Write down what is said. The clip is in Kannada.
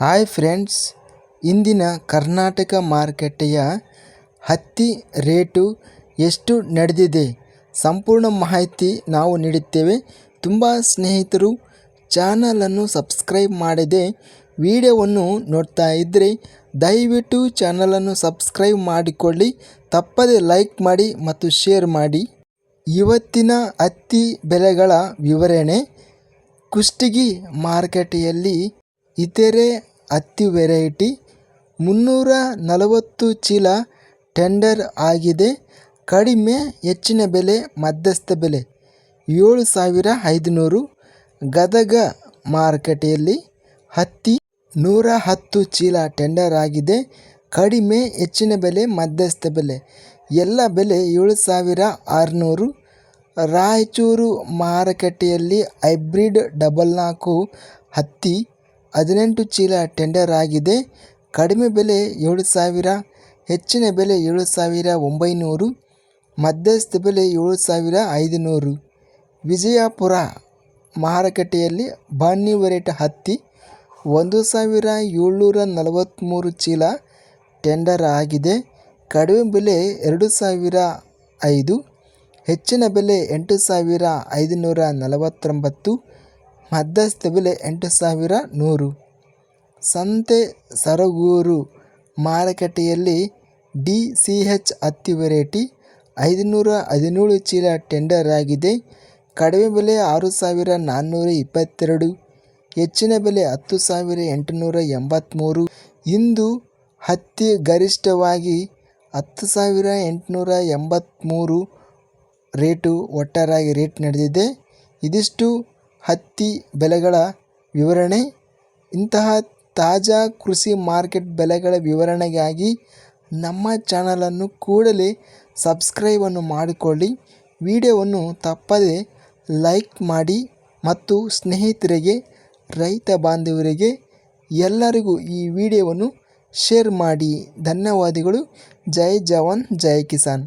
ಹಾಯ್ ಫ್ರೆಂಡ್ಸ್ ಇಂದಿನ ಕರ್ನಾಟಕ ಮಾರುಕಟ್ಟೆಯ ಹತ್ತಿ ರೇಟು ಎಷ್ಟು ನಡೆದಿದೆ? ಸಂಪೂರ್ಣ ಮಾಹಿತಿ ನಾವು ನೀಡುತ್ತೇವೆ. ತುಂಬ ಸ್ನೇಹಿತರು ಚಾನಲನ್ನು ಸಬ್ಸ್ಕ್ರೈಬ್ ಮಾಡದೆ ವಿಡಿಯೋವನ್ನು ನೋಡ್ತಾ ಇದ್ದರೆ ದಯವಿಟ್ಟು ಚಾನಲನ್ನು ಸಬ್ಸ್ಕ್ರೈಬ್ ಮಾಡಿಕೊಳ್ಳಿ. ತಪ್ಪದೆ ಲೈಕ್ ಮಾಡಿ ಮತ್ತು ಶೇರ್ ಮಾಡಿ. ಇವತ್ತಿನ ಹತ್ತಿ ಬೆಲೆಗಳ ವಿವರಣೆ ಕುಷ್ಟಗಿ ಮಾರುಕಟ್ಟೆಯಲ್ಲಿ ಇತರೆ ಹತ್ತಿ ವೆರೈಟಿ ಮುನ್ನೂರ ನಲವತ್ತು ಚೀಲ ಟೆಂಡರ್ ಆಗಿದೆ. ಕಡಿಮೆ ಹೆಚ್ಚಿನ ಬೆಲೆ, ಮಧ್ಯಸ್ಥ ಬೆಲೆ ಏಳು ಸಾವಿರ ಐದುನೂರು. ಗದಗ ಮಾರುಕಟ್ಟೆಯಲ್ಲಿ ಹತ್ತಿ ನೂರ ಹತ್ತು ಚೀಲ ಟೆಂಡರ್ ಆಗಿದೆ. ಕಡಿಮೆ ಹೆಚ್ಚಿನ ಬೆಲೆ, ಮಧ್ಯಸ್ಥ ಬೆಲೆ ಎಲ್ಲ ಬೆಲೆ ಏಳು ಸಾವಿರ ಆರುನೂರು. ರಾಯಚೂರು ಮಾರುಕಟ್ಟೆಯಲ್ಲಿ ಹೈಬ್ರಿಡ್ ಡಬಲ್ ನಾಲ್ಕು ಹತ್ತಿ ಹದಿನೆಂಟು ಚೀಲ ಟೆಂಡರ್ ಆಗಿದೆ. ಕಡಿಮೆ ಬೆಲೆ ಏಳು ಸಾವಿರ, ಹೆಚ್ಚಿನ ಬೆಲೆ ಏಳು ಸಾವಿರ ಒಂಬೈನೂರು, ಮಧ್ಯಸ್ಥ ಬೆಲೆ ಏಳು ಸಾವಿರ ಐದುನೂರು. ವಿಜಯಪುರ ಮಾರುಕಟ್ಟೆಯಲ್ಲಿ ಬಾನ್ನಿ ವೆರೈಟಿ ಹತ್ತಿ, ಒಂದು ಸಾವಿರ ಏಳ್ನೂರ ನಲವತ್ತ್ಮೂರು ಚೀಲ ಟೆಂಡರ್ ಆಗಿದೆ. ಕಡಿಮೆ ಬೆಲೆ ಎರಡು ಸಾವಿರ ಐದು, ಹೆಚ್ಚಿನ ಬೆಲೆ ಎಂಟು ಸಾವಿರ ಐದುನೂರ ನಲವತ್ತೊಂಬತ್ತು. ಮಧ್ಯಸ್ಥ ಬೆಲೆ ಎಂಟು ಸಾವಿರ ನೂರು. ಸಂತೆ ಸರಗೂರು ಮಾರುಕಟ್ಟೆಯಲ್ಲಿ ಡಿ ಸಿ ಎಚ್ ಹತ್ತಿ ವೆರೈಟಿ ಐದುನೂರ ಹದಿನೇಳು ಚೀಲ ಟೆಂಡರ್ ಆಗಿದೆ. ಕಡಿಮೆ ಬೆಲೆ ಆರು ಸಾವಿರ ನಾನ್ನೂರ ಇಪ್ಪತ್ತೆರಡು, ಹೆಚ್ಚಿನ ಬೆಲೆ ಹತ್ತು ಸಾವಿರ ಎಂಟುನೂರ ಎಂಬತ್ತ್ಮೂರು ಇಂದು ಹತ್ತಿ ಗರಿಷ್ಠವಾಗಿ ಹತ್ತು ಸಾವಿರ ಎಂಟುನೂರ ಎಂಬತ್ತ್ಮೂರು ರೇಟು ಒಟ್ಟಾರಾಗಿ ರೇಟ್ ನಡೆದಿದೆ. ಇದಿಷ್ಟು ಹತ್ತಿ ಬೆಲೆಗಳ ವಿವರಣೆ. ಇಂತಹ ತಾಜಾ ಕೃಷಿ ಮಾರ್ಕೆಟ್ ಬೆಲೆಗಳ ವಿವರಣೆಗಾಗಿ ನಮ್ಮ ಚಾನಲನ್ನು ಕೂಡಲೇ ಸಬ್ಸ್ಕ್ರೈಬನ್ನು ಮಾಡಿಕೊಳ್ಳಿ. ವಿಡಿಯೋವನ್ನು ತಪ್ಪದೆ ಲೈಕ್ ಮಾಡಿ ಮತ್ತು ಸ್ನೇಹಿತರಿಗೆ, ರೈತ ಬಾಂಧವರಿಗೆ ಎಲ್ಲರಿಗೂ ಈ ವಿಡಿಯೋವನ್ನು ಶೇರ್ ಮಾಡಿ. ಧನ್ಯವಾದಗಳು. ಜೈ ಜವಾನ್, ಜೈ ಕಿಸಾನ್.